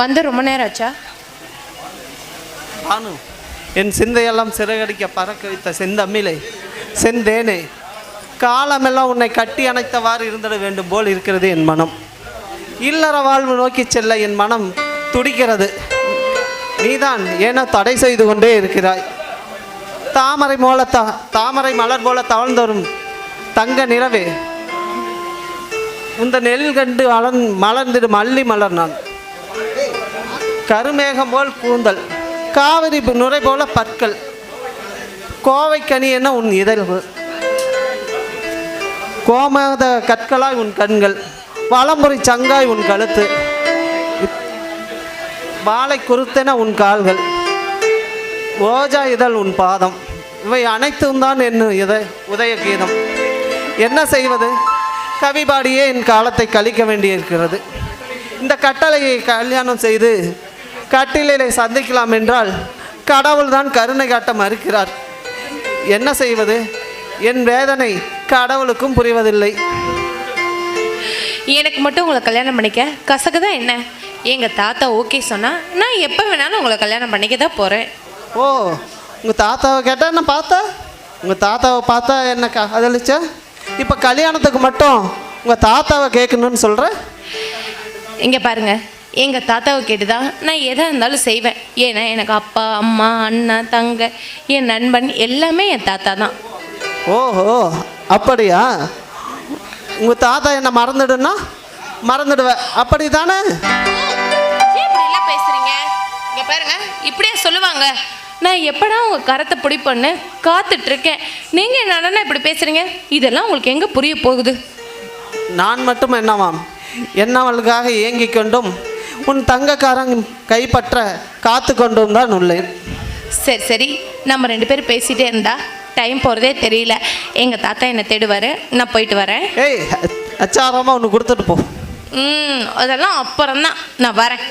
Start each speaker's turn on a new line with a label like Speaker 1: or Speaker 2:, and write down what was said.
Speaker 1: வந்து ரொம்ப நேரம் ஆச்சா?
Speaker 2: பானு என் சிந்தையெல்லாம் சிறகடிக்க பறக்க வைத்த செந்தமிழை செந்தேனே காலமெல்லாம் உன்னை கட்டி அணைத்தவாறு இருந்திட வேண்டும் போல் இருக்கிறது என் மனம். இல்லற வாழ்வு நோக்கி செல்ல என் மனம் துடிக்கிறது. நீதான் ஏனோ தடை செய்து கொண்டே இருக்கிறாய். தாமரை போல தா தாமரை மலர் போல தவழ்ந்தோறும் தங்க நிலவே இந்த நெல் கண்டு வளர் மலர்ந்திடும் மல்லி மலர் நான். கருமேகம் போல் கூந்தல் காவிரி நுரை போல பற்கள் கோவைக்கனி என உன் இதழ்வு கோமத கற்களாய் உன் கண்கள் வலம்புரி சங்காய் உன் கழுத்து வாழை குருத்தென உன் கால்கள் ஓஜா இதழ் உன் பாதம். இவை அனைத்தும் தான் என் இத உதய கீதம். என்ன செய்வது? கவிபாடியே என் காலத்தை கழிக்க வேண்டியிருக்கிறது. இந்த கட்டளையை கல்யாணம் செய்து கட்டிலை சந்திக்கலாம் என்றால் கடவுள் தான் கருணை காட்ட மறுக்கிறார். என்ன செய்வது? என் வேதனை கடவுளுக்கும் புரிவதில்லை.
Speaker 1: எனக்கு மட்டும் உங்களை கல்யாணம் பண்ணிக்க? கசக்கு தான் என்ன? எங்கள் தாத்தா ஓகே சொன்னால் நான் எப்போ வேணாலும் உங்களை கல்யாணம் பண்ணிக்க தான் போகிறேன்
Speaker 2: ஓ உங்கள் தாத்தாவை கேட்டால் என்ன பார்த்தா? உங்கள் தாத்தாவை பார்த்தா என்ன காதலிச்ச இப்போ கல்யாணத்துக்கு மட்டும் உங்கள் தாத்தாவை கேட்கணும்னு சொல்கிற
Speaker 1: இங்கே பாருங்க. எங்கள் தாத்தாவை கேட்டு தான் நான் எதாக இருந்தாலும் செய்வேன். ஏன்னா எனக்கு அப்பா அம்மா அண்ணன் தங்க என் நண்பன் எல்லாமே என் தாத்தா தான்.
Speaker 2: ஓஹோ அப்படியா? உங்கள் தாத்தா என்ன மறந்துடுன்னா? மறந்துடுவேன் அப்படி தானே
Speaker 1: பேசுறீங்க? இங்க பாருங்க இப்படியே சொல்லுவாங்க. நான் எப்படா உங்க கரத்தை பிடிப்பேன்னு காத்துட்டு இருக்கேன் நீங்க என்னடா இப்படி பேசுறீங்க? இதெல்லாம் உங்களுக்கு எங்க புரிய போகுது?
Speaker 2: நான் மட்டும் என்னவாம்? என்னவளுக்காக ஏங்கிக் கொண்டும் உன் தங்கக்காரன் கைப்பற்ற காத்து கொண்டும் தான் உள்ளேன்.
Speaker 1: சரி சரி. நம்ம ரெண்டு பேரும் பேசிட்டே இருந்தா டைம் போகிறதே தெரியல. எங்கள் தாத்தா என்னை தேடுவார் நான் போயிட்டு வரேன்.
Speaker 2: ஏய் அச்சாரமாக ஒன்று கொடுத்துட்டு போ.
Speaker 1: ம் அதெல்லாம் அப்புறம்தான். நான் வரேன்.